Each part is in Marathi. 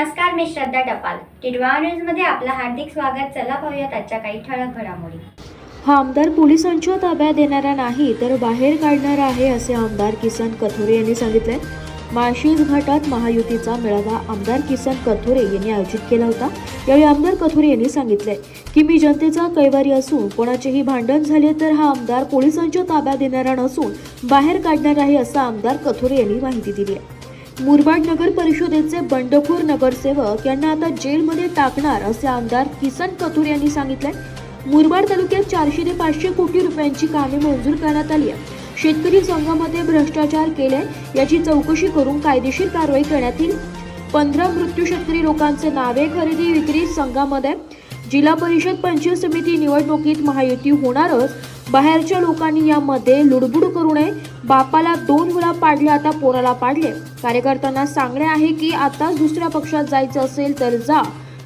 मी श्रद्धा टपाल. टिडवा न्यूजमध्ये आपलं हार्दिक स्वागत. चला पाहूयात आजच्या काही ठळक घडामोडी. हा आमदार पोलिसांच्या ताब्यात देणारा नाही तर बाहेर काढणारा आहे असे आमदार किसन कथोरे यांनी सांगितले माळशेज घाटात महायुतीचा मेळावा आमदार किसन कथोरे यांनी आयोजित केला होता. यावेळी आमदार कथोरे यांनी सांगितले की मी जनतेचा कैवारी असून कोणाचेही भांडण झाले तर हा आमदार पोलिसांच्या ताब्यात देणारा नसून बाहेर काढणार आहे असं आमदार कथोरे यांनी माहिती दिली आहे. मुरबाड नगर परिषदेचे बंडखोर नगरसेवक यांना आता जेलमध्ये टाकणार असे आमदार किसन कथोर यांनी सांगितले. मुरबाड तालुक्यात चारशे ते पाचशे कोटी रुपयांची कामे मंजूर करण्यात आली आहे शेतकरी संघामध्ये भ्रष्टाचार केले याची चौकशी करून कायदेशीर कारवाई करण्यात येईल. पंधरा मृत्यू शेतकरी लोकांचे नावे खरेदी विक्री संघामध्ये जिल्हा परिषद पंचायत समिती निवडणुकीत महायुती होणारच. बाहेरच्या लोकांनी यामध्ये लुडबुड करू नये. बापाला दोन वेळा पाडले आता पोराला पाडले. कार्यकर्त्यांना सांगणे आहे की आताच दुसऱ्या पक्षात जायचं असेल तर जा.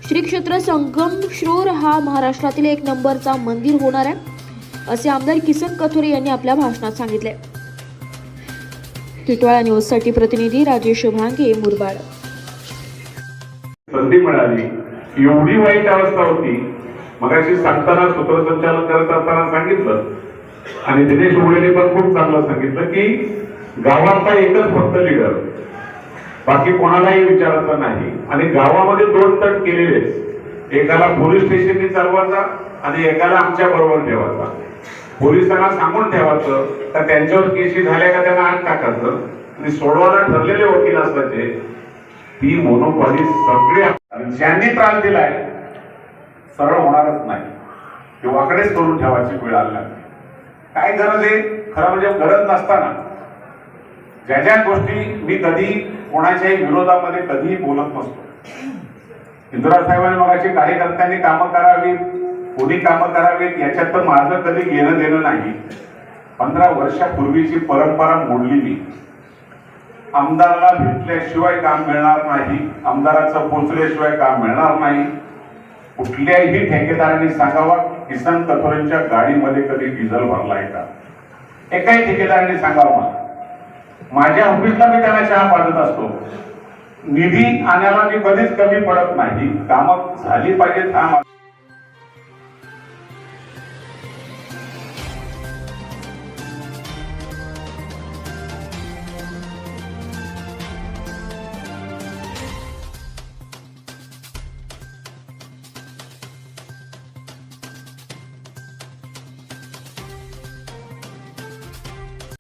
श्री क्षेत्र संगम श्रोर हा महाराष्ट्रातील एक नंबरचा मंदिर होणार आहे. असे आमदार किसन कथोरे यांनी आपल्या भाषणात सांगितले. टिटवाळा न्यूजसाठी प्रतिनिधी राजेश भांगे मुरबाड. संधी मिळाली. एवढी वाईट अवस्था होती. मगाशी सांगताना सूत्रसंचालन करत असताना सांगितलं. आणि दिनेश उघडेने पण खूप चांगलं सांगितलं की गावाचा एकच फक्त लिडर बाकी कोणालाही विचारायचं नाही. आणि गावामध्ये दोन तट केलेले एकाला पोलीस स्टेशनने चालवायचा आणि एकाला आमच्या बरोबर ठेवायचा. पोलिसांना सांगून ठेवायचं तर त्यांच्यावर केशी झाल्या का त्यांना आत टाकायचं. आणि सोडवायला ठरलेले वकील असल्याचे ती मोनोपॉली सगळ्या ज्यांनी त्रास दिलाय सरळ होणारच नाही. ते वाकडेच करून ठेवायची वेळ आली काय गरज आहे? खरं म्हणजे गरज नसताना. ज्या ज्या गोष्टी मी कधी कोणाच्याही विरोधामध्ये कधीही बोलत नसतो. इंदिरा साहेबांनी मगाशी कार्यकर्त्यांनी कामं करावीत कोणी कामं करावीत याच्यात तर माझं कधी घेणं देणं नाही. पंधरा वर्षापूर्वीची परंपरा मोडली मी. आमदाराला भेटल्याशिवाय काम मिळणार नाही आमदाराचं पोचल्याशिवाय काम मिळणार नाही. कुठल्याही ठेकेदारांनी सांगावा किसान कथोरेंच्या गाडीमध्ये कधी डिझेल भरलाय का? एकाही ठेकेदारांनी सांगावं मला. माझ्या ऑफिसला मी त्यांना चहा पाजत असतो. निधी आणायला मी कधीच कमी पडत नाही. कामं झाली पाहिजेत हा